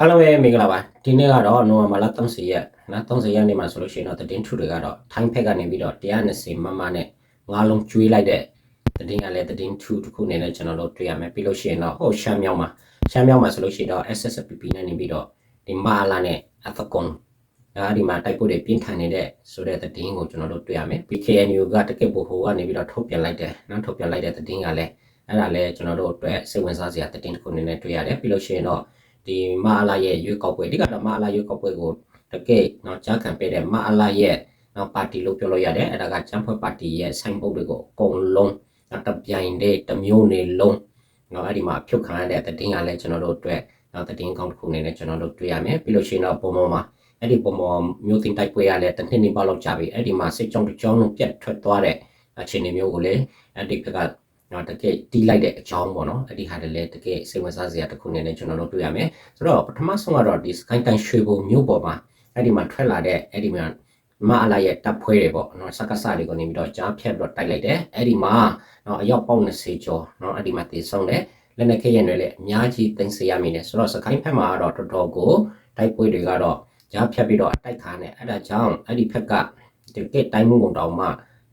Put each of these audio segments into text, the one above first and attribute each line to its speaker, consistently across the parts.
Speaker 1: အားလုံးပဲမင်္ဂလာပါဒီနေ့ကတော့နိုဝင်ဘာလ30ရက်နော်30ရက်နေ့မှာဆိုလို့ရှိရင်တော့သတင်းထုတွေကတော့ထိုင်းဖက်ကနေပြီးတော့120မမနဲ့ငါးလုံးကျွေးလိုက်တဲ့သတင်းကလည်းသတင်းထုတစ်ခုအနေနဲ့ကျွန်တော်တို့တွေ့ရမယ်ပြီးလို့ရှိရင်တော့ဟိုရှမ်းမြောက်မှာရှမ်းမြောက်မှာဆိုလို့ရှိရင်တော့ SSPP နဲ့နေပြီးတော့ဒီမာလာနဲ့အသကွန်အဲ့ဒီမှာတိုက်ပွဲတွေပြင်းထန်နေတဲ့ဆိုတဲ့သတင်းကိုကျွန်တော်တို့တွေ့ရမယ် PKNU ကတကယ့်ဘိုဟိုကနေပြီးတော့ထုတ်ပြန်လိုက်တယ်နော်ထုတ်ပြန်လိုက်တဲ့သတင်းကလည်းအဲ့ဒါလည်းကျွန်တော်တို့အတွက်စိတ်ဝင်စားစရာသတင်းတစ်ခုအနေနဲ့တွေ့ရတယ်ပြီးလို့ရှိရင်တော့ ဒီမအလာရဲ့ရွေးကောက်ပွဲအဓိကတော့မအလာရွေးကောက်ပွဲကိုတကယ်နော်ကြားခံပေးတဲ့မအလာရဲ့နော်ပါတီလို့ပြောလို့ရတယ်အဲ့ဒါကချမ်းဖွဲ့ပါတီရဲ့ဆိုင်းပုတ်တွေကိုအကုန်လုံးနော်တပြိုင်တည်းတစ်မျိုးနေလုံးနော်အဲ့ဒီမှာဖြုတ်ခံရတဲ့တည်င်းကလည်းကျွန်တော်တို့အတွက်နော်တည်င်းကောင်းတစ်ခုအနေနဲ့ကျွန်တော်တို့တွေ့ရမယ်ပြီးလို့ရှိရင်တော့ပုံပေါ်မှာအဲ့ဒီပုံပေါ်မျိုးသိမ်းတိုက်ပွဲရလဲတစ်နှစ်နေပေါက်လောက်ကြာပြီအဲ့ဒီမှာစစ်ကြောင်းတစ်ကြောင်းလုံးပြတ်ထွက်သွားတဲ့အခြေအနေမျိုးကိုလည်းအဲ့ဒီက နော်တကယ်တီးလိုက်တဲ့အကြောင်းပေါ့နော်အဲ့ဒီဟာတည်းလည်းတကယ်စိတ်ဝင်စားစရာတစ်ခုအနေနဲ့ကျွန်တော်တို့တွေ့ရမယ်ဆိုတော့ပထမဆုံးကတော့ဒီ sky time ရွှေဘုံမြို့ပေါ်မှာအဲ့ဒီမှာထွက်လာတဲ့အဲ့ဒီမှာမအလာရဲ့တပ်ဖွဲတွေပေါ့နော်စကားစတွေကိုနေပြီးတော့ကြားဖြတ်ပြီးတော့တိုက်လိုက်တယ်အဲ့ဒီမှာနော်အယောက်ပေါင်း20ကျော်နော်အဲ့ဒီမှာတည်ဆုံးတယ်လက်နက်ခဲရင်တွေလည်းအများကြီးတင်စေရမိတယ်ဆိုတော့စကိုင်းဖက်မှာကတော့တော်တော်ကိုတိုက်ပွဲတွေကတော့ကြားဖြတ်ပြီးတော့အတိုက်ခါနဲ့အဲ့ဒါကြောင့်အဲ့ဒီဖက်ကဒီကတိုင်းမှုကုန်တောင်မှ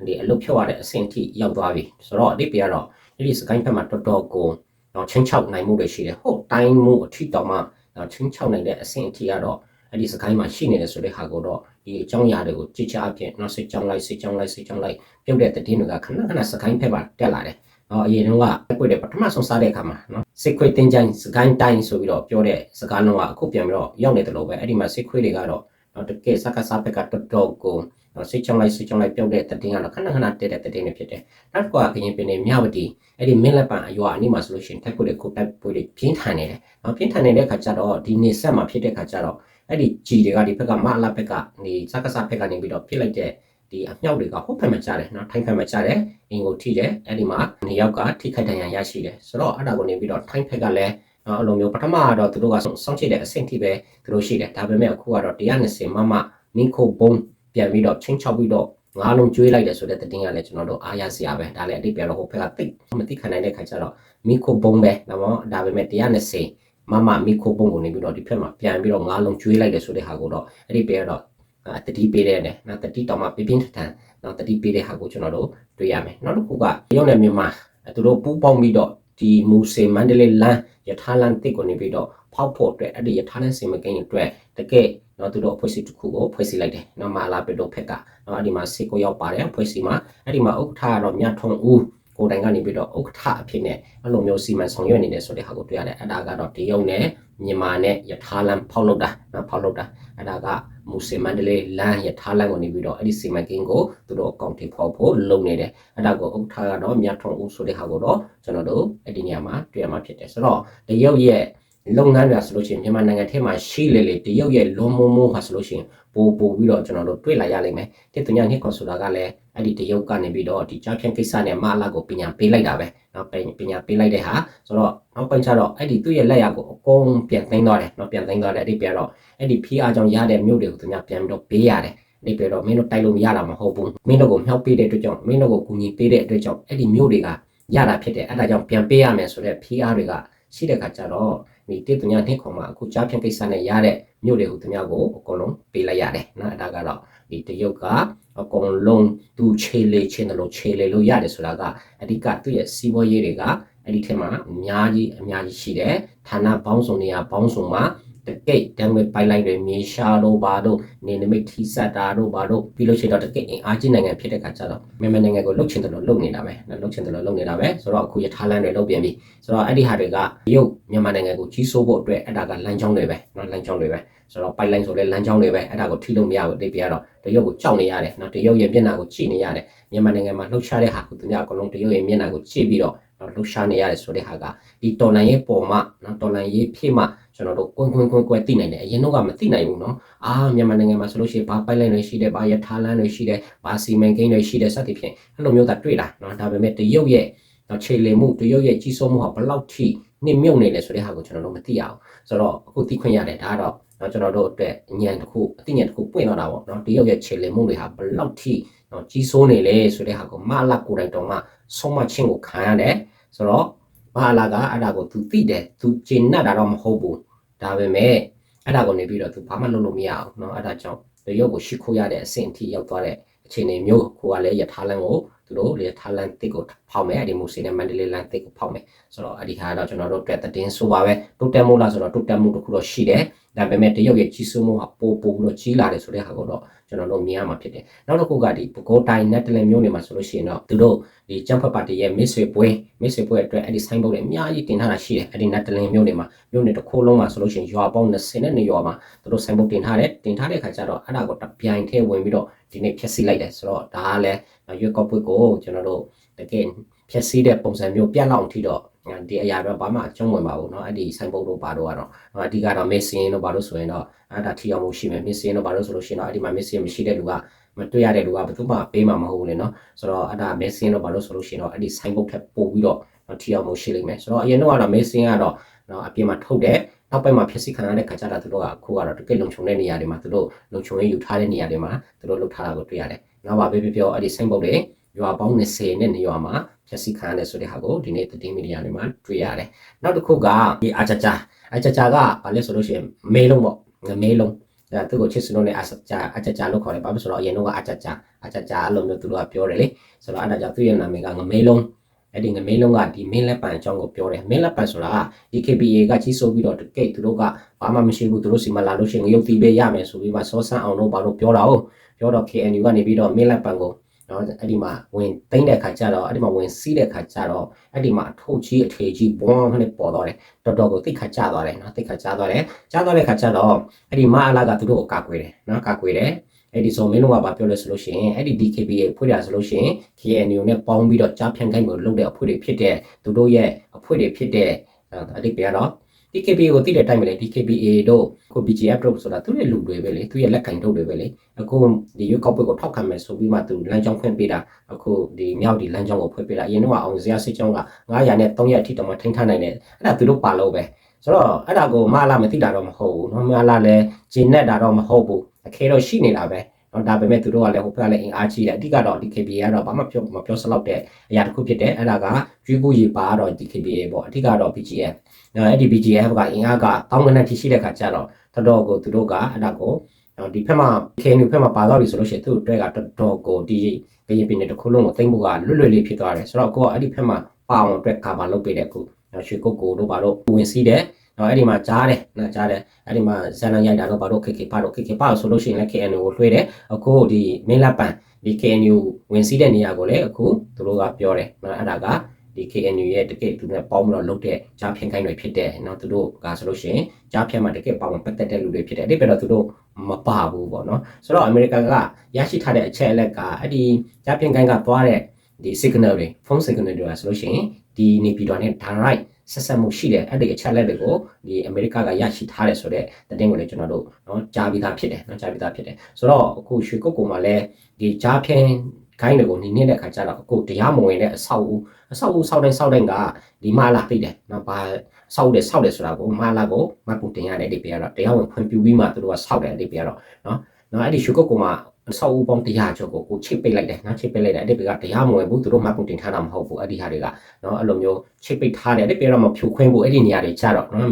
Speaker 1: ဒီအလုတ်ဖြုတ်ရတဲ့အဆင့်ထိရောက်သွားပြီဆိုတော့အဒီပြကတော့အဲ့ဒီစကိုင်းဖက်မှာတော်တော်ကိုတော့ချင်းချောက်နိုင်မှုတွေရှိတယ်ဟုတ်တိုင်းမှုအထီတောင်မှတော့ချင်းချောက်နိုင်တဲ့အဆင့်အထိကတော့အဲ့ဒီစကိုင်းမှာရှိနေတယ်ဆိုတဲ့ဟာကိုတော့ဒီအကြောင်းအရာတွေကိုကြည့်ချအပြင်တော့စိတ်ကြောင်းလိုက်စိတ်ကြောင်းလိုက်စိတ်ကြောင်းလိုက်ပြုတ်တဲ့တည်င်းတွေကခဏခဏစကိုင်းဖက်မှာတက်လာတယ်နော်အရင်တုန်းကပြွေတဲ့ပထမဆုံးစားတဲ့အခါမှာနော်စစ်ခွေတင်ချိုင်းစကိုင်းတိုင်းဆိုပြီးတော့ပြောတဲ့စကားလုံးကအခုပြန်ပြီးတော့ရောက်နေတယ်လို့ပဲအဲ့ဒီမှာစစ်ခွေတွေကတော့တော့တကယ်စကားစားဘက်ကတော်တော်ကို စိတ်ချောင်းလိုက်စိတ်ချောင်းလိုက်ပြုတ်တဲ့တည်င်းကတော့ခဏခဏတက်တဲ့တည်င်းတွေဖြစ်တယ်နောက်တစ်ခုကကရင်ပင်နေမြဝတီအဲ့ဒီမင်းလက်ပံအရွာအနိမှာဆိုလို့ရှိရင်တက်ကွက်တွေကိုတက်ပွေတွေပြင်းထန်နေတယ်။နော်ပြင်းထန်နေတဲ့ခါကျတော့ဒီနေဆက်မှာဖြစ်တဲ့ခါကျတော့အဲ့ဒီကြီးတွေကဒီဘက်ကမအလာဘက်ကနေစကစဘက်ကနေပြီးတော့ပြစ်လိုက်တဲ့ဒီအမြောက်တွေကဟိုဘက်မှာကြားတယ်နော်ထိုင်းဘက်မှာကြားတယ်အင်ကိုထိတယ်အဲ့ဒီမှာနေရောက်ကထိခိုက်ဒဏ်ရာရရှိတယ်ဆိုတော့အဲ့ဒါကိုနေပြီးတော့ထိုင်းဘက်ကလည်းနော်အဲ့လိုမျိုးပထမကတော့သူတို့ကစောင့်ကြည့်တဲ့အဆင့်ထိပဲသူတို့ရှိတယ်ဒါပေမဲ့အခုကတော့120မမမင်းခိုဘုံ ပြန်ပြီးတော့ချင်းချောက်ပြီးတော့ငါးလုံးကျွေးလိုက်တယ်ဆိုတဲ့သတင်းကလည်းကျွန်တော်တို့အားရစရာပဲဒါလည်းအတိတ်ပြောတော့ဟိုဘက်ကတိတ်မသိခံနိုင်တဲ့ခါကျတော့မီခိုဘုံပဲဒါမှဒါပေမဲ့120မမမီခိုဘုံကိုနေပြီးတော့ဒီဘက်မှာပြန်ပြီးတော့ငါးလုံးကျွေးလိုက်တယ်ဆိုတဲ့ဟာကိုတော့အဲ့ဒီပြောတော့တတိပေးတဲ့နဲ့နော်တတိတောင်မှပြပြင်းထန်ထန်နော်တတိပေးတဲ့ဟာကိုကျွန်တော်တို့တွေ့ရမယ်နောက်တစ်ခုကရုံနဲ့မြန်မာသူတို့ပူးပေါင်းပြီးတော့ဒီမူစေမန္တလေးလမ်းယထာလမ်းတစ်ကိုနေပြီးတော့ဖောက်ဖို့အတွက်အဲ့ဒီယထာလမ်းစီမံကိန်းအတွက်တကယ် နော်သူတို့အဖွဲ့အစည်းတစ်ခုကိုဖွဲ့စည်းလိုက်တယ်နော်မာလာပီတိုဖက်ကနော်အဲ့ဒီမှာစေကိုရောက်ပါတယ်ဖွဲ့စည်းမှာအဲ့ဒီမှာဥက္ကဋ္ဌကတော့မြတ်ထုံဦးကိုယ်တိုင်ကနေပြီးတော့ဥက္ကဋ္ဌအဖြစ်နဲ့အဲ့လိုမျိုးစီမံဆောင်ရွက်နေတယ်ဆိုတဲ့ဟာကိုတွေ့ရတယ်အဲ့ဒါကတော့တရုတ်နဲ့မြန်မာနဲ့ယထာလမ်းဖောက်လုပ်တာနော်ဖောက်လုပ်တာအဲ့ဒါကမူစင်မန္တလေးလမ်းယထာလမ်းကိုနေပြီးတော့အဲ့ဒီစီမံကိန်းကိုသူတို့အကောင့်ထိဖောက်ဖို့လုပ်နေတယ်အဲ့ဒါကိုဥက္ကဋ္ဌကတော့မြတ်ထုံဦးဆိုတဲ့ဟာကိုတော့ကျွန်တော်တို့အဲ့ဒီနေရာမှာတွေ့ရမှာဖြစ်တယ်ဆိုတော့တရုတ်ရဲ့ လုပ်ငန်းတွေဆိုလို့ရှိရင်မြန်မာနိုင်ငံထဲမှာရှိလေလေတရုတ်ရဲ့လွန်မိုးမိုးဟာဆိုလို့ရှိရင်ပို့ပို့ပြီးတော့ကျွန်တော်တို့တွေ့လာရလိမ့်မယ်တိတညာနှစ်ကွန်ဆိုတာကလည်းအဲ့ဒီတရုတ်ကနေပြီးတော့ဒီကြားဖြန့်ကိစ္စနဲ့မအလာကိုပညာပေးလိုက်တာပဲเนาะပညာပေးလိုက်တဲ့ဟာဆိုတော့နောက်ပိုင်းကျတော့အဲ့ဒီသူ့ရဲ့လက်ရကိုအကုန်ပြန်သိမ်းသွားတယ်เนาะပြန်သိမ်းသွားတယ်အဲ့ဒီပြန်တော့အဲ့ဒီဖီးအားကြောင့်ရတဲ့မြို့တွေကိုသူများပြန်ပြီးတော့ပေးရတယ်ဒီပြတော့မင်းတို့တိုက်လို့မရတာမဟုတ်ဘူးမင်းတို့ကိုမြောက်ပေးတဲ့အတွက်ကြောင့်မင်းတို့ကိုကူညီပေးတဲ့အတွက်ကြောင့်အဲ့ဒီမြို့တွေကရတာဖြစ်တယ်အဲ့ဒါကြောင့်ပြန်ပေးရမယ်ဆိုတဲ့ဖီးအားတွေကရှိတဲ့ခါကျတော့ ဒီတိတညာနှစ်ခွန်မှာအခုကြားဖြန့်ကိစ္စနဲ့ရတဲ့မြို့တွေကိုသူများကိုအကုန်လုံးပေးလိုက်ရတယ်နော်အဲ့ဒါကတော့ဒီတရုတ်ကအကုန်လုံးသူခြေလေချင်းတယ်လို့ခြေလေလို့ရတယ်ဆိုတာကအဓိကသူ့ရဲ့စီးပွားရေးတွေကအဲ့ဒီထဲမှာအများကြီးအများကြီးရှိတယ်ဌာနပေါင်းစုံနေရာပေါင်းစုံမှာ တကိတ်တံငွေပိုက်လိုက်တွေမြေရှာတို့ဘာတို့နေနမိတ်ထိဆက်တာတို့ဘာတို့ပြီးလို့ရှိရင်တော့တကိတ်အင်အားကြီးနိုင်ငံဖြစ်တဲ့ခါကျတော့မြန်မာနိုင်ငံကိုလှုပ်ချင်တယ်လို့လှုပ်နေတာပဲလှုပ်ချင်တယ်လို့လှုပ်နေတာပဲဆိုတော့အခုရထားလမ်းတွေလှုပ်ပြင်ပြီဆိုတော့အဲ့ဒီဟာတွေကရုပ်မြန်မာနိုင်ငံကိုကြီးစိုးဖို့အတွက်အဲ့ဒါကလမ်းကြောင်းတွေပဲနော်လမ်းကြောင်းတွေပဲဆိုတော့ pipeline ဆိုလဲလမ်းကြောင်းတွေပဲအဲ့ဒါကိုထိလို့မရဘူးအတိတ်ပြရတော့တရုတ်ကိုကြောက်နေရတယ်နော်တရုတ်ရဲ့မျက်နှာကိုကြည့်နေရတယ်မြန်မာနိုင်ငံမှာလှုပ်ရှားတဲ့ဟာကိုသူများအကုန်လုံးတရုတ်ရဲ့မျက်နှာကိုကြည့်ပြီးတော့လှုပ်ရှားနေရတယ်ဆိုတဲ့ဟာကဒီတော်လန်ရေးပုံမှနော်တော်လန်ရေးဖြစ်မှ ကျွန်တော်တို့ကွန်းကွန်းကွန်းကွယ်သိနိုင်တယ်အရင်တော့ကမသိနိုင်ဘူးနော်အာမြန်မာနိုင်ငံမှာဆိုလို့ရှိရင်ဘာပိုက်လိုင်းတွေရှိတယ်ဘာရထားလမ်းတွေရှိတယ်ဘာစီမံကိန်းတွေရှိတယ်စသဖြင့်အဲ့လိုမျိုးသာတွေ့လာနော်ဒါပေမဲ့တရုတ်ရဲ့တော့ခြေလည်မှုတရုတ်ရဲ့ကြီးစိုးမှုဟာဘယ်လောက်ထိနှိမ့်မြုပ်နေလဲဆိုတဲ့ဟာကိုကျွန်တော်တို့မသိရအောင်ဆိုတော့အခုသိခွင့်ရတယ်ဒါကတော့နော်ကျွန်တော်တို့အတွက်ဉာဏ်တစ်ခုအသိဉာဏ်တစ်ခုပွင့်တော့တာပေါ့နော်တရုတ်ရဲ့ခြေလည်မှုတွေဟာဘယ်လောက်ထိနော်ကြီးစိုးနေလဲဆိုတဲ့ဟာကိုမအလကိုယ်တိုင်တော်မှဆုံးမချင်းကိုခံရတယ်ဆိုတော့ဘာလာကအဲ့ဒါကို तू သိတယ် तू ကျင်납တာတော့မဟုတ်ဘူး ဒါပေမဲ့ အဲ့ဒါကိုနေပြီးတော့သူဘာမှလုပ်လို့မရအောင်เนาะအဲ့ဒါကြောင့်တရုတ်ကိုရှိခိုးရတဲ့အဆင့်အထိရောက်သွားတဲ့အခြေအနေမျိုးကိုကလည်းယထာလန်ကို သူတို့လေထာလန်တစ်ကိုဖောက်မယ်အဲ့ဒီမူစီနဲ့မန္တလေးလန်တစ်ကိုဖောက်မယ်ဆိုတော့အဲ့ဒီဟာတော့ကျွန်တော်တို့အတွက်သတင်းဆိုပါပဲတိုးတက်မှုလားဆိုတော့တိုးတက်မှုတစ်ခုတော့ရှိတယ်ဒါပေမဲ့တရုတ်ရဲ့ကြီးစိုးမှုကပိုပိုလို့ကြီးလာတယ်ဆိုတဲ့ဟာကိုတော့ကျွန်တော်တို့မြင်ရမှာဖြစ်တယ်နောက်တစ်ခုကဒီပကိုးတိုင်းနဲ့တလင်မျိုးနေမှာဆိုလို့ရှိရင်တော့သူတို့ဒီကျန်းဖက်ပါတီရဲ့မစ်ဆွေပွဲမစ်ဆွေပွဲအတွက်အဲ့ဒီဆိုင်ဘုတ်တွေအများကြီးတင်ထားတာရှိတယ်အဲ့ဒီနဲ့တလင်မျိုးနေမှာမျိုးနေတစ်ခုလုံးမှာဆိုလို့ရှိရင်ရွာပေါင်း20နဲ့ရွာမှာသူတို့ဆိုင်ဘုတ်တင်ထားတယ်တင်ထားတဲ့ခါကျတော့အဲ့ဒါကိုတပြိုင်တည်းဝင်ပြီးတော့ဒီနေ့ဖြည့်ဆည်းလိုက်တယ်ဆိုတော့ဒါကလည်းရွက်ကောက်ပွေကကျွန်တော်တို့တကယ်ဖြည့်ဆည်းတဲ့ပုံစံမျိုးပြတ်လောက်ထိတော့ဒီအရာတော့ဘာမှအကျုံးဝင်ပါဘူးเนาะအဲ့ဒီဆိုင်ဘုတ်တို့ဘာတို့ကတော့အဓိကတော့မေ့စင်းတို့ဘာလို့ဆိုရင်တော့အဲ့ဒါထီအောင်မှုရှိမယ်မေ့စင်းတို့ဘာလို့ဆိုလို့ရှိရင်တော့အဲ့ဒီမှာမေ့စင်းမရှိတဲ့လူကမတွေ့ရတဲ့လူကဘယ်သူမှပေးမှာမဟုတ်ဘူးလေเนาะဆိုတော့အဲ့ဒါမေ့စင်းတို့ဘာလို့ဆိုလို့ရှိရင်တော့အဲ့ဒီဆိုင်ဘုတ်ထက်ပို့ပြီးတော့ထီအောင်မှုရှိလိမ့်မယ်ဆိုတော့အရင်တော့ကတော့မေ့စင်းကတော့เนาะအပြင်မှာထုတ်တယ်နောက်ပိုင်းမှာဖြစ်စီခံရတဲ့ခါကျတော့သူတို့ကအခုကတော့တကယ်လုံခြုံတဲ့နေရာတွေမှာသူတို့လုံခြုံရေးယူထားတဲ့နေရာတွေမှာသူတို့လုပ်ထားတာကိုတွေ့ရတယ်။နောက်ပါပဲပြောအဲ့ဒီဆိုင်ဘုတ်တွေ ရွာပေါင်း20နဲ့နေရွာမှာဖြည့်စီခံရတဲ့ဆိုတဲ့ဟာကိုဒီနေ့သတင်းမီဒီယာတွေမှာတွေ့ရတယ်။နောက်တစ်ခုကဒီအာချာချာအာချာချာကဘာလဲဆိုလို့ရှိရင်မေးလုံးပေါ့မေးလုံးအဲသူ့ကိုချစ်စလုံးနဲ့အာချာချာအာချာချာလို့ခေါ်တယ်ဘာလို့ဆိုတော့အရင်တော့အာချာချာအာချာချာအဲ့လိုမျိုးသူတို့ကပြောတယ်လေဆိုတော့အဲ့ဒါကြောင့်သူ့ရဲ့နာမည်ကငမေးလုံးအဲ့ဒီငမေးလုံးကဒီမင်းလက်ပံအကြောင်းကိုပြောတယ်မင်းလက်ပံဆိုတာဒီ KPA ကကြီးစိုးပြီးတော့တကိတ်သူတို့ကဘာမှမရှိဘူးသူတို့စီမလာလို့ရှိရင်ရုပ်သီးပေးရမယ်ဆိုပြီးမှစောဆန်းအောင်တို့ဘာလို့ပြောတာဟုတ်ပြောတော့ KNU ကနေပြီးတော့မင်းလက်ပံကို နော်အဲ့ဒီမှာဝင်သိမ့်တဲ့ခါကျတော့အဲ့ဒီမှာဝင်စီးတဲ့ခါကျတော့အဲ့ဒီမှာအထုတ်ကြီးအထေကြီးဘွန်းနဲ့ပေါ်တော့တယ်တော်တော်ကိုသိခါကျသွားတယ်နော်သိခါကျသွားတယ်ကျသွားတဲ့ခါကျတော့အဲ့ဒီမအလာကသူတို့ကိုကာကွယ်တယ်နော်ကာကွယ်တယ်အဲ့ဒီဆိုမင်းတို့ကဘာပြောလဲဆိုလို့ရှိရင်အဲ့ဒီ DKB ရဲ့အဖွဲ့ရဆိုလို့ရှိရင် KNU နဲ့ပေါင်းပြီးတော့ကြားဖြန့်ခိုင်းကိုလုပ်တဲ့အဖွဲ့တွေဖြစ်တဲ့သူတို့ရဲ့အဖွဲ့တွေဖြစ်တဲ့အဲ့ဒီပြတော့ DKBA ကိုသိတဲ့အတိုင်းပဲလေ DKBA တို့ကို BGF တို့ဆိုတာသူ့ရဲ့လူတွေပဲလေသူ့ရဲ့လက်ကင်တို့တွေပဲလေအခုဒီရွက်ကောက်ပွဲကိုထောက်ခံမယ်ဆိုပြီးမှသူလမ်းကြောင်းဖွင့်ပေးတာအခုဒီမြောက်ဒီလမ်းကြောင်းကိုဖွင့်ပေးတာအရင်တော့အောင်စရာစစ်ကြောင်းက900နဲ့300အထိတောင်မှထိန်းထားနိုင်တယ်အဲ့ဒါသူတို့ပါလို့ပဲဆိုတော့အဲ့ဒါကိုမလာမသိတာတော့မဟုတ်ဘူးနော်မလာလည်းဂျင်းနဲ့တာတော့မဟုတ်ဘူးအခဲတော့ရှိနေတာပဲနော်ဒါပေမဲ့သူတို့ကလည်းဟိုဘက်ကလည်းအင်အားကြီးတယ်အဓိကတော့ DKBA ကတော့ဘာမှပြောမပြောစလောက်တဲ့အရာတစ်ခုဖြစ်တယ်အဲ့ဒါကရွေးကိုရေပါတော့ DKBA ပေါ့အဓိကတော့ BGF နော် အဲ့ဒီ BGF ကအင်အားကတောင်းကနက်ထိရှိတဲ့ခါကျတော့တော်တော်ကိုသူတို့ကအဲ့ဒါကိုဒီဖက်မှာ KNU ဖက်မှာပါတော့ပြီဆိုလို့ရှိရင်သူတို့အတွက်ကတော်တော်ကိုဒီကရင်ပြည်နယ်တစ်ခုလုံးကိုသိမ့်ဖို့ကလွတ်လွတ်လေးဖြစ်သွားတယ်ဆိုတော့ကိုကအဲ့ဒီဖက်မှာပါအောင်အတွက်ကဘာလုပ်ပေးတဲ့ခုရွှေကုတ်ကိုတို့ဘာလို့ဝင်စီးတယ်နော်အဲ့ဒီမှာကြားတယ်နော်ကြားတယ်အဲ့ဒီမှာဇန်နရိုက်တာတော့ဘာလို့ KK ပါတော့ KK ပါဆိုလို့ရှိရင်လည်း KNU ကိုလွှဲတယ်အခုဒီမင်းလက်ပံဒီ KNU ဝင်စီးတဲ့နေရာကိုလည်းအခုသူတို့ကပြောတယ်နော်အဲ့ဒါက ဒီ KNU ရဲ့တကယ်သူနဲ့ပေါင်းပြီးတော့လုပ်တဲ့ကြားဖြန့်ခိုင်းတွေဖြစ်တဲ့เนาะသူတို့ကဆိုလို့ရှိရင်ကြားဖြန့်မှာတကယ်ပေါင်းပတ်သက်တဲ့လူတွေဖြစ်တယ်အဲ့ဒီပဲတော့သူတို့မပါဘူးပေါ့เนาะဆိုတော့ American ကရရှိထားတဲ့အချက်အလက်ကအဲ့ဒီကြားဖြန့်ခိုင်းကသွားတဲ့ဒီ signal တွေ phone signal တွေဆိုလို့ရှိရင်ဒီနေပြည်တော်နဲ့ direct ဆက်ဆက်မှုရှိတယ်အဲ့ဒီအချက်လက်တွေကိုဒီအမေရိကကရရှိထားတယ်ဆိုတော့တည်င်းကိုလည်းကျွန်တော်တို့เนาะကြားပြီးသားဖြစ်တယ်เนาะကြားပြီးသားဖြစ်တယ်ဆိုတော့အခုရွှေကုတ်ကုံမှာလည်းဒီကြားဖြန့် ခိုင်းတွေကိုနေနေတဲ့ခါကျတော့အခုတရားမဝင်တဲ့အဆောက်အဦအဆောက်အဦဆောက်တဲ့ဆောက်တဲ့ကဒီမလာသိတယ်နော်ဘာဆောက်တယ်ဆောက်တယ်ဆိုတာကိုမလာကိုမပူတင်ရတဲ့အိပေကတော့တရားဝင်ဖွင့်ပြပြီးမှသူတို့ကဆောက်တယ်အိပေကတော့နော်နော်အဲ့ဒီရှုကုတ်ကမှာ အဆောက်အဦပေါင်း100ကျော်ကိုကိုချိတ်ပိတ်လိုက်တယ်နော်ချိတ်ပိတ်လိုက်တယ်အဲ့ဒီပေကတရားမဝင်ဘူးသူတို့မပူတင်ထားတာမဟုတ်ဘူးအဲ့ဒီဟာတွေကနော်အဲ့လိုမျိုးချိတ်ပိတ်ထားတယ်အဲ့ဒီပေတော့မဖြူခွင်းဘူးအဲ့ဒီနေရာတွေကြတော့နော်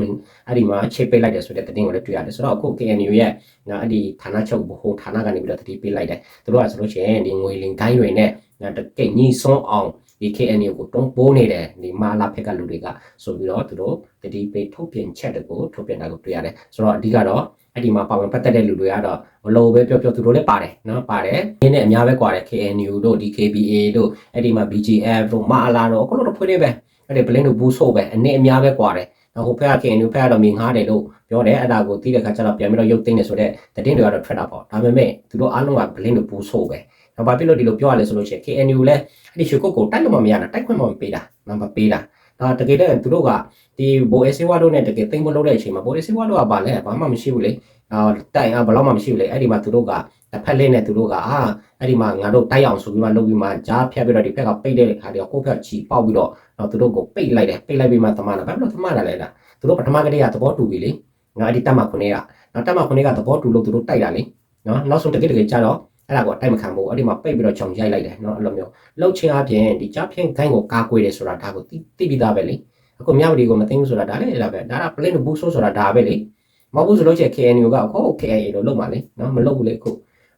Speaker 1: အဲ့ဒီမှာချိတ်ပိတ်လိုက်တယ်ဆိုတဲ့တင်ကိုလည်းတွေ့ရတယ်ဆိုတော့အခု KNU ရဲ့နော်အဲ့ဒီဌာနချုပ်ဘို့ဌာနကနေပြီးတော့တတိပေးလိုက်တယ်သူတို့ကဆိုလို့ရှိရင်ဒီငွေလင်တိုင်းတွေနဲ့တကယ်ညီဆုံးအောင်ဒီ KNU ကိုတုံးပိုးနေတယ်ဒီမာလာဖက်ကလူတွေကဆိုပြီးတော့သူတို့တတိပေးထုတ်ပြန်ချက်တွေကိုထုတ်ပြန်တာကိုတွေ့ရတယ်ဆိုတော့အဓိကတော့ အဲ့ဒီမှာပါဝင်ပတ်သက်တဲ့လူတွေကတော့မလို့ပဲပြောပြောသူတို့လည်းပါတယ်နော်ပါတယ်ဒီနေ့အများပဲကွာတယ် KNU တို့ DKBA တို့အဲ့ဒီမှာ BGF တို့မာလာတို့အခုတို့ဖွင့်နေပဲအဲ့ဒီ blend တို့ဘူးဆိုပဲအနေအများပဲကွာတယ်ဟိုဖက်က KNU ဖက်ကတော့မြင်ငားတယ်လို့ပြောတယ်အဲ့ဒါကိုသိတဲ့ခါကျတော့ပြန်ပြီးတော့ရုပ်သိမ်းနေဆိုတဲ့တည်င်းတွေကတော့ထွက်တာပေါ့ဒါပေမဲ့သူတို့အားလုံးက blend တို့ဘူးဆိုပဲနောက်ဘာဖြစ်လို့ဒီလိုပြောရလဲဆိုလို့ရှိရင် KNU လည်းအဲ့ဒီရွှေကုတ်ကိုတိုက်လို့မမရတာတိုက်ခွင့်မပေးတာနံပါတ်ပေးတာ ဒါတကယ်တော့သူတို့ကဒီဘိုးအစီဝါတို့နဲ့တကယ်သိမ့်မလို့တဲ့အချိန်မှာဘိုးအစီဝါတို့ကဘာလဲဘာမှမရှိဘူးလေအာတိုင်အားဘယ်တော့မှမရှိဘူးလေအဲ့ဒီမှာသူတို့ကတစ်ဖက်လေးနဲ့သူတို့ကအာအဲ့ဒီမှာငါတို့တိုက်အောင်ဆိုပြီးမှလုပ်ပြီးမှကြားဖြတ်ပြီးတော့ဒီဖက်ကပိတ်တဲ့ခါတည်းကိုယ့်ဖက်ချီပေါက်ပြီးတော့တော့သူတို့ကိုပိတ်လိုက်တယ်ပိတ်လိုက်ပြီးမှသမားတာဘာဖြစ်လို့သမားတာလဲလားသူတို့ပထမကတည်းကသဘောတူပြီလေငါအဲ့ဒီတက်မှခုနေကနော်တက်မှခုနေကသဘောတူလို့သူတို့တိုက်တာလေနော်နောက်ဆုံးတကယ်တကယ်ကြတော့ အဲ့ဒါကိုအတိုက်မခံဘူးအဲ့ဒီမှာပိတ်ပြီးတော့ခြုံရိုက်လိုက်တယ်เนาะအဲ့လိုမျိုးလှုပ်ချင်းအပြင်ဒီကြားဖြင့်ခိုင်းကိုကာကွယ်တယ်ဆိုတာဒါကိုသိပြီးသားပဲလေအခုမြောက်ဒီကိုမသိဘူးဆိုတာဒါလည်းအဲ့ဒါပဲဒါက plane boost ဆိုတာဒါပဲလေ မဟုတ်ဘူးဆိုလို့ရှိရင် KNU ကအခု KIA လို့လုပ်ပါလေနော်မလုပ်ဘူးလေအခု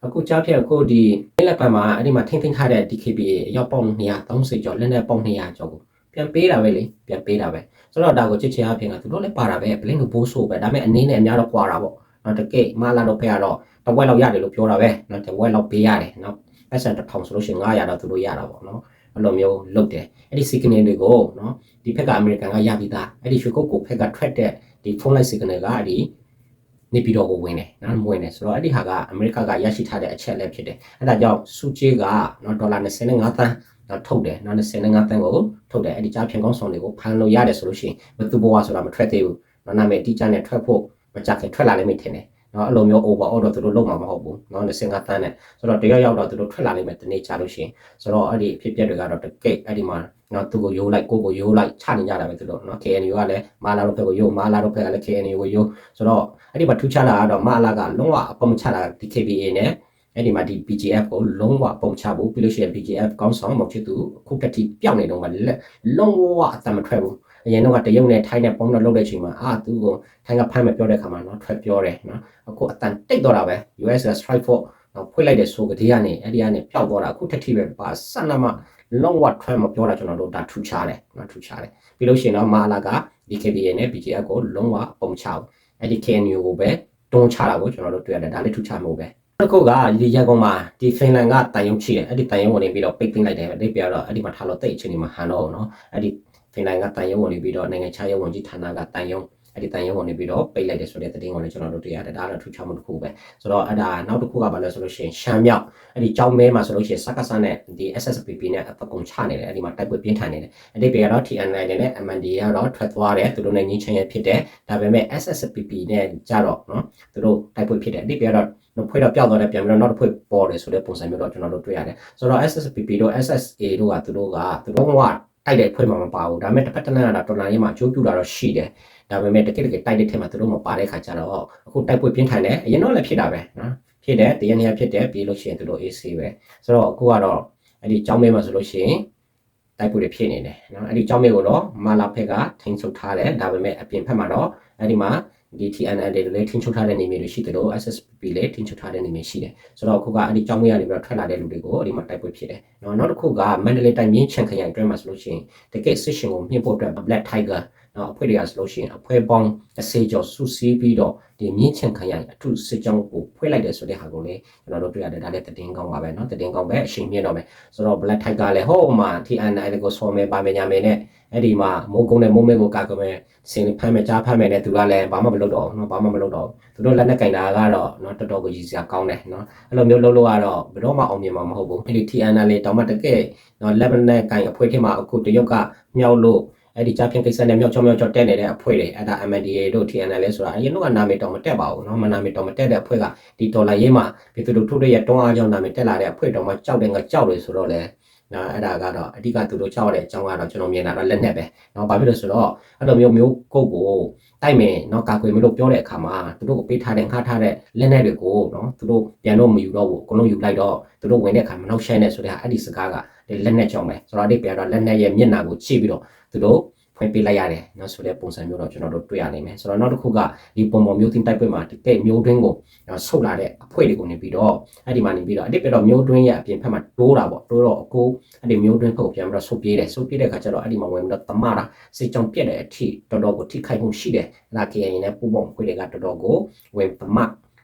Speaker 1: အခုကြားဖြတ်အခုဒီလက်ပတ်မှာအဲ့ဒီမှာထိမ့်ထိမ့်ထားတဲ့ DKBA ရောက်ပေါင်း230ကျော်လက်နဲ့ပေါင်း200ကျော်ကိုပြန်ပေးတာပဲလေပြန်ပေးတာပဲဆိုတော့ဒါကိုချစ်ချင်အပြင်ကသူတို့လည်းပါတာပဲဘလင်းကိုဘိုးဆိုပဲဒါပေမဲ့အနေနဲ့အများတော့ကွာတာပေါ့ နော်တကယ်မလာတော့ဖက်ကတော့တဝက်လောက်ရတယ်လို့ပြောတာပဲနော်တဝက်လောက်ပေးရတယ်နော်ပတ်စံတစ်ထောင်ဆိုလို့ရှိရင်900တော့သူတို့ရတာပေါ့နော်အဲ့လိုမျိုးလုပ်တယ်အဲ့ဒီ signal တွေကိုနော်ဒီဖက်ကအမေရိကန်ကရပြီးသားအဲ့ဒီရွှေကုတ်ကိုဖက်ကထွက်တဲ့ဒီ phone line signal ကဒီနေပြည်တော်ကိုဝင်တယ်နော်ဝင်တယ်ဆိုတော့အဲ့ဒီဟာကအမေရိကကရရှိထားတဲ့အချက်လည်းဖြစ်တယ်အဲ့ဒါကြောင့်စုချေးကနော်ဒေါ်လာ25သန်းတော့ထုတ်တယ်နော်25သန်းကိုထုတ်တယ်အဲ့ဒီကြားဖြန်ကောင်းဆောင်တွေကိုဖမ်းလို့ရတယ်ဆိုလို့ရှိရင်ဘယ်သူဘဝဆိုတာမထွက်သေးဘူးနော်နာမည်အတိအကျနဲ့ထွက်ဖို့ မကြခင်ထွက်လာလိမ့်မယ်ထင်တယ်နော်အဲ့လိုမျိုး over order သူတို့လုပ်မှာမဟုတ်ဘူးနော်25သန်းနဲ့ဆိုတော့တယောက်ရောက်တော့သူတို့ထွက်လာလိမ့်မယ်တနေ့ချလို့ရှိရင်ဆိုတော့အဲ့ဒီအဖြစ်အပျက်တွေကတော့တကယ်အဲ့ဒီမှာနော်သူကိုယိုးလိုက်ကိုကိုယိုးလိုက်ချနေကြတာပဲသူတို့နော် KNU ကလည်းမာလာတို့ဘက်ကိုယိုးမာလာတို့ဘက်ကလည်း KNU ကိုယိုးဆိုတော့အဲ့ဒီမှာထူးခြားတာကတော့မာလာကလုံးဝအပုံချတာဒီ KBA နဲ့အဲ့ဒီမှာဒီ BGF ကိုလုံးဝပုံချဖို့ပြီးလို့ရှိရင် BGF ကောင်းဆောင်မဖြစ်သူအခုတတိပြောင်းနေတော့မှလက်လုံးဝအတမထွက်ဘူး အရင်တော့တရုတ်နဲ့ထိုင်းနဲ့ပုံတော့လုပ်တဲ့အချိန်မှာအာသူ့ကိုထိုင်းကဖမ်းမပြောတဲ့ခါမှာနော်ထွက်ပြောတယ်နော်အခုအတန်တိတ်တော့တာပဲ US က strike for တော့ဖွင့်လိုက်တဲ့ဆိုကတိကနေအဲ့ဒီကနေပျောက်သွားတာအခုတစ်ထိပဲပါဆက်နမလုံးဝထွက်မပြောတာကျွန်တော်တို့ဒါထူချတယ်နော်ထူချတယ်ပြီးလို့ရှိရင်တော့မာလာက DKBA နဲ့ BGF ကိုလုံးဝပုံချအောင်အဲ့ဒီ KNU ကိုပဲတွန်းချတာကိုကျွန်တော်တို့တွေ့ရတယ်ဒါလေးထူချမှုပဲတစ်ခုကဒီရန်ကုန်မှာဒီဖင်လန်ကတန်ယုံရှိတယ်အဲ့ဒီတန်ယုံဝင်နေပြီးတော့ပိတ်သိမ်းလိုက်တယ်အိပ်ပြတော့အဲ့ဒီမှာထားလို့တိတ်အချိန်ဒီမှာဟန်တော့နော်အဲ့ဒီ ဖင်လန်ကတန်ယုံဝင်နေပြီးတော့နိုင်ငံခြားရေးဝန်ကြီးဌာနကတန်ယုံအဲ့ဒီတန်ရုံဝင်နေပြီးတော့ပိတ်လိုက်တယ်ဆိုတဲ့သတင်းကိုလည်းကျွန်တော်တို့တွေ့ရတယ်ဒါကတော့ထူးခြားမှုတစ်ခုပဲဆိုတော့အဲ့ဒါနောက်တစ်ခုကဘာလဲဆိုလို့ရှိရင်ရှမ်းမြောက်အဲ့ဒီကြောင်းမဲမှာဆိုလို့ရှိရင်စက္ကစနဲ့ဒီ SSPP နဲ့အကုန်ချနေတယ်အဲ့ဒီမှာတိုက်ပွဲပြင်းထန်နေတယ်အဲ့ဒီပေကတော့ TNL နဲ့ MND ကတော့ထွက်သွားတယ်သူတို့နဲ့ငင်းချင်ရဖြစ်တယ်ဒါပေမဲ့ SSPP နဲ့ကြတော့နော်သူတို့တိုက်ပွဲဖြစ်တယ်အဲ့ဒီပေကတော့နောက်ဖွဲ့တော့ပျောက်သွားတယ်ပြန်ပြီးတော့နောက်တစ်ဖွဲ့ပေါ်တယ်ဆိုတဲ့ပုံစံမျိုးတော့ကျွန်တော်တို့တွေ့ရတယ်ဆိုတော့ SSPP တို့ SSA တို့ကသူတို့ကသူတို့က တိုက်တဲ့ဖွဲ့မှာမပါဘူးဒါပေမဲ့တစ်ဖက်တစ်လမ်းကတော်လိုင်းရေးမှာအကျိုးပြုတာတော့ရှိတယ်ဒါပေမဲ့တကယ်တကယ်တိုက်တဲ့ထဲမှာသူတို့မပါတဲ့ခါကျတော့အခုတိုက်ပွဲပြင်းထန်တယ်အရင်တော့လည်းဖြစ်တာပဲနော်ဖြစ်တယ်တရနေ့ဖြစ်တယ်ပြီးလို့ရှိရင်သူတို့ AC ပဲဆိုတော့အခုကတော့အဲ့ဒီကြောင်းမဲမှာဆိုလို့ရှိရင်တိုက်ပွဲတွေဖြစ်နေတယ်နော်အဲ့ဒီကြောင်းမဲကိုတော့မာလာဖက်ကထိန်းချုပ်ထားတယ်ဒါပေမဲ့အပြင်ဖက်မှာတော့အဲ့ဒီမှာ ဒီ TNL တွေလည်းထိန်းချုပ်ထားတဲ့နေမြေတွေရှိတယ်လို့ SSP လည်းထိန်းချုပ်ထားတဲ့နေမြေရှိတယ်ဆိုတော့အခုကအဲ့ဒီကြောင်းမဲကနေပြီးတော့ထွက်လာတဲ့လူတွေကိုအဲ့ဒီမှာတိုက်ပွဲဖြစ်တယ်နော်နောက်တစ်ခုကမန္တလေးတိုင်းမြင်းချန်ခရိုင်အတွင်းမှာဆိုလို့ရှိရင်တကယ်စစ်ရှင်ကိုမြင့်ဖို့အတွက် Black Tiger နော်အဖွဲ့တွေကဆိုလို့ရှိရင်အဖွဲ့ပေါင်း20ကျော်စုစည်းပြီးတော့ဒီမြင့်ချင်ခရိုင်အထုစစ်ကြောင်းကိုဖွဲ့လိုက်တယ်ဆိုတဲ့ဟာကိုလည်းကျွန်တော်တို့တွေ့ရတယ်ဒါလည်းတည်င်းကောင်းပါပဲနော်တည်င်းကောင်းပဲအချိန်မြင့်တော့မယ်ဆိုတော့ black tide ကလည်းဟိုမှာ TNI ကိုဆော်မယ်ပါမယ်ညာမယ်နဲ့အဲ့ဒီမှာမိုးကုန်းနဲ့မိုးမဲကိုကာကွယ်မယ်စင်ဖမ်းမယ်ကြားဖမ်းမယ်နဲ့သူကလည်းဘာမှမလုပ်တော့ဘူးနော်ဘာမှမလုပ်တော့ဘူးသူတို့လက်နဲ့ကင်တာကတော့နော်တော်တော်ကိုရည်စရာကောင်းတယ်နော်အဲ့လိုမျိုးလုပ်လို့ကတော့ဘယ်တော့မှအောင်မြင်မှာမဟုတ်ဘူးအဲ့ဒီ TNI လည်းတောင်မှတကယ်နော်လက်နဲ့ကင်အဖွဲထဲမှာအခုတရုတ်ကမြောက်လို့ အဲ့ဒီကြားဖြင့်ကိစ္စနဲ့မြောက်ချောမြောက်ချောတက်နေတဲ့အဖွဲ့တွေအဲ့ဒါ MNDA တို့ TNL လဲဆိုတာအရင်ကနာမည်တော်မတက်ပါဘူးเนาะမနာမည်တော်မတက်တဲ့အဖွဲ့ကဒီဒေါ်လာရေးမှာပြည်သူတို့ထုတ်တဲ့ရတွန်းအားကြောင့်နာမည်တက်လာတဲ့အဖွဲ့တော်မှကြောက်တယ်ငါကြောက်တယ်ဆိုတော့လေနော်အဲ့ဒါကတော့အဓိကသူတို့ကြောက်တဲ့အကြောင်းကတော့ကျွန်တော်မြင်တာတော့လက်နဲ့ပဲเนาะဘာဖြစ်လို့ဆိုတော့အဲ့လိုမျိုးမျိုးကုတ်ကိုတိုက်မယ်เนาะကာကွယ်မလို့ပြောတဲ့အခါမှာသူတို့ကိုပေးထားတဲ့ငှားထားတဲ့လက်နဲ့တွေကိုเนาะသူတို့ပြန်တော့မယူတော့ဘူးအကုန်လုံးယူလိုက်တော့သူတို့ဝင်တဲ့အခါမနှောက်ရှက်နေဆိုတဲ့အဲ့ဒီစကားကလက်နဲ့ကြောင့်ပဲဆိုတော့အဓိပ္ပာယ်တော့လက်နဲ့ရဲ့မျက်နှာကိုချိပြီးတော့ သူတို့ဖွင့်ပေးလိုက်ရတယ်နော်ဆိုတဲ့ပုံစံမျိုးတော့ကျွန်တော်တို့တွေ့ရနိုင်မယ်ဆိုတော့နောက်တစ်ခုကဒီပုံပေါ်မျိုးသိမ်းတိုက်ပွဲမှာတကယ်မျိုးတွင်းကိုဆုတ်လာတဲ့အဖွဲ့တွေကိုနေပြီးတော့အဲ့ဒီမှာနေပြီးတော့အတိတ်ကတော့မျိုးတွင်းရဲ့အပြင်ဖက်မှာတိုးတာပေါ့တိုးတော့အကိုအဲ့ဒီမျိုးတွင်းဖက်ကိုပြန်ပြီးတော့ဆုတ်ပြေးတယ်ဆုတ်ပြေးတဲ့ခါကျတော့အဲ့ဒီမှာဝင်ပြီးတော့တမတာစိတ်ကြောင့်ပြက်တဲ့အထိတော်တော်ကိုထိခိုက်မှုရှိတယ်အဲ့ဒါ KN နဲ့ပူပေါင်းဖွဲ့တွေကတော်တော်ကိုဝင်တမ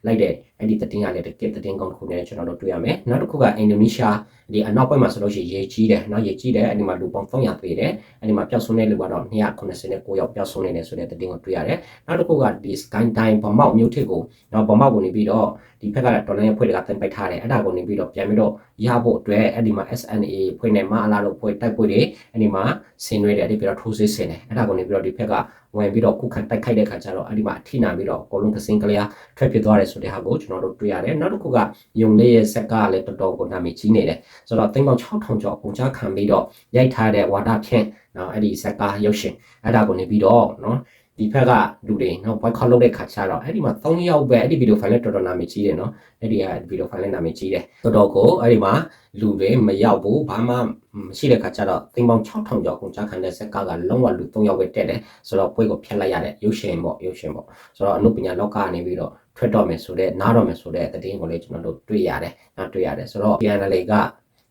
Speaker 1: လိုက်တဲ့အဲ့ဒီတည်င်းကလည်းတကယ်တည်င်းကောင်းတစ်ခုနဲ့ကျွန်တော်တို့တွေ့ရမယ်နောက်တစ်ခုကအင်ဒိုနီးရှားဒီအနောက်ဘက်မှာဆိုလို့ရှိရင်ရေကြီးတယ်နော်ရေကြီးတယ်အဲ့ဒီမှာလူပေါင်း300ပေးတယ်အဲ့ဒီမှာပျောက်ဆုံးတဲ့လူကတော့289ယောက်ပျောက်ဆုံးနေတယ်ဆိုတဲ့တည်င်းကိုတွေ့ရတယ်နောက်တစ်ခုကဒီ sky time ဗမောက်မြို့ထစ်ကိုနော်ဗမောက်ကိုနေပြီးတော့ဒီဘက်ကဒေါ်လာရဲ့ဖွဲ့တွေကတင်ပိုက်ထားတယ်အဲ့ဒါကိုနေပြီးတော့ပြန်ပြီးတော့ရဖို့အတွက်အဲ့ဒီမှာ SNA ဖွဲ့နဲ့မအလားလို့ဖွဲ့တိုက်ပွဲတွေအဲ့ဒီမှာဆင်နွှဲတယ်အဲ့ဒီပြီးတော့ထိုးစစ်ဆင်တယ်အဲ့ဒါကိုနေပြီးတော့ဒီဘက်က ဝင်ပြီးတော့ခုခံတိုက်ခိုက်တဲ့ခါကျတော့အဲ့ဒီမှာအထိနာပြီးတော့အကုန်လုံးသစင်ကလေးထွက်ဖြစ်သွားတယ်ဆိုတဲ့ဟာကိုကျွန်တော်တို့တွေ့ရတယ်နောက်တစ်ခုကယုံလေးရဲ့ဆက်ကလည်းတော်တော်ကိုနာမည်ကြီးနေတယ်ဆိုတော့သိန်းပေါင်း6000ကျော်ပုံချခံပြီးတော့ရိုက်ထားတဲ့ဝါဒဖြင့်နော်အဲ့ဒီဆက်ကရုပ်ရှင်အဲ့ဒါကိုနေပြီးတော့နော် ဒီဒီဘက်ကလူတွေနော် boycott လုပ်တဲ့ခါကျတော့အဲ့ဒီမှာ3ယောက်ပဲအဲ့ဒီဗီဒီယိုဖိုင်နဲ့တော်တော်နာမည်ကြီးတယ်နော်အဲ့ဒီကဗီဒီယိုဖိုင်နဲ့နာမည်ကြီးတယ်တော်တော်ကိုအဲ့ဒီမှာလူတွေမရောက်ဘူးဘာမှမရှိတဲ့ခါကျတော့သိန်းပေါင်း6000ကျော်ကုန်ကြခံတဲ့ဇက်ကကလုံးဝလူ3ယောက်ပဲတက်တယ်ဆိုတော့ပွဲကိုဖျက်လိုက်ရတဲ့ရုပ်ရှင်ပေါ့ရုပ်ရှင်ပေါ့ဆိုတော့အနုပညာလောကကနေပြီးတော့ထွက်တော့မယ်ဆိုတော့နားတော့မယ်ဆိုတဲ့သတင်းကိုလည်းကျွန်တော်တို့တွေ့ရတယ်နော်တွေ့ရတယ်ဆိုတော့ PNL က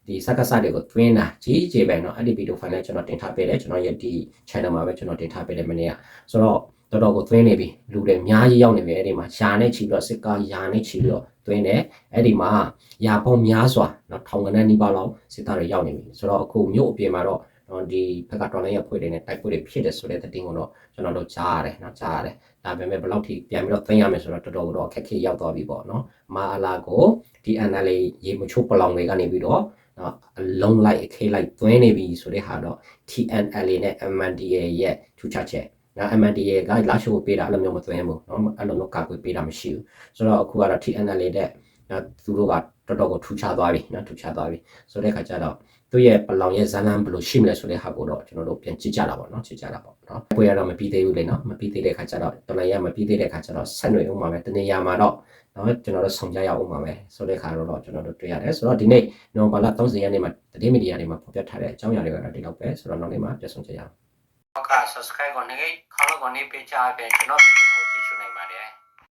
Speaker 1: ဒီစက္ကစတွေကိုတွင်းတာကြီးကြီးပဲเนาะအဲ့ဒီဗီဒီယိုဖိုင်နဲ့ကျွန်တော်တင်ထားပေးတယ်ကျွန်တော်ရဲ့ဒီ channel မှာပဲကျွန်တော်တင်ထားပေးတယ်မနေ့ကဆိုတော့တော်တော်ကိုသွင်းနေပြီလူတွေအများကြီးရောက်နေပြီအဲ့ဒီမှာယာနဲ့ချီပြီးတော့စစ်ကားယာနဲ့ချီပြီးတော့သွင်းတယ်အဲ့ဒီမှာယာပေါင်းများစွာเนาะထောင်ကနန်းနီးပါးလောက်စစ်သားတွေရောက်နေပြီဆိုတော့အခုမြို့အပြင်မှာတော့တော့ဒီဘက်ကတော်လိုင်းရဖွဲ့တွေနဲ့တိုက်ပွဲတွေဖြစ်တယ်ဆိုတဲ့သတင်းကိုတော့ကျွန်တော်တို့ကြားရတယ်เนาะကြားရတယ်ဒါပေမဲ့ဘယ်လောက်ထိပြန်ပြီးတော့သိမ်းရမယ်ဆိုတော့တော်တော်ကတော့အခက်ခဲရောက်သွားပြီပေါ့เนาะမာအလာကိုဒီ NLA ရေမချိုးပလောင်တွေကနေပြီးတော့ နော်အလုံးလိုက်အခေးလိုက်သွင်းနေပြီဆိုတဲ့ဟာတော့ TNLA နဲ့ MNDA ရဲ့ထူးခြားချက်နော် MNDA ကလာရှိုးပေးတာအဲ့လိုမျိုးမသွင်းဘူးနော်အဲ့လိုမျိုးကာကွယ်ပေးတာမရှိဘူးဆိုတော့အခုကတော့ TNLA တဲ့နော်သူတို့ကတော်တော်ကိုထူးခြားသွားပြီနော်ထူးခြားသွားပြီဆိုတဲ့ခါကျတော့သူ့ရဲ့ပလောင်ရဲ့ဇန်လန်ဘယ်လိုရှိမလဲဆိုတဲ့ဟာကိုတော့ကျွန်တော်တို့ပြန်ကြည့်ကြတာပေါ့နော်ကြည့်ကြတာပေါ့နော်ပွဲရတော့မပြီးသေးဘူးလေနော်မပြီးသေးတဲ့ခါကျတော့တော်လိုင်းရမပြီးသေးတဲ့ခါကျတော့ဆက်နွယ်ဥမှာပဲတနေရာမှာတော့ နော်ကျွန်တော်တို့ဆုံကြရအောင်ပါမယ်ဆိုတဲ့ခါတော့ကျွန်တော်တို့တွေ့ရတယ်ဆိုတော့ဒီနေ့နိုဘာလာ30ရက်နေ့မှာတတိမီဒီယာတွေမှာဖော်ပြထားတဲ့အကြောင်းအရာတွေကတော့ဒီလောက်ပဲဆိုတော့နောက်နေ့မှာပြန်ဆုံကြရအောင်
Speaker 2: ဟုတ်က subscribe ကိုနေခေါင်းကိုနေပေးချပေးကျွန်တော်ဗီဒီယို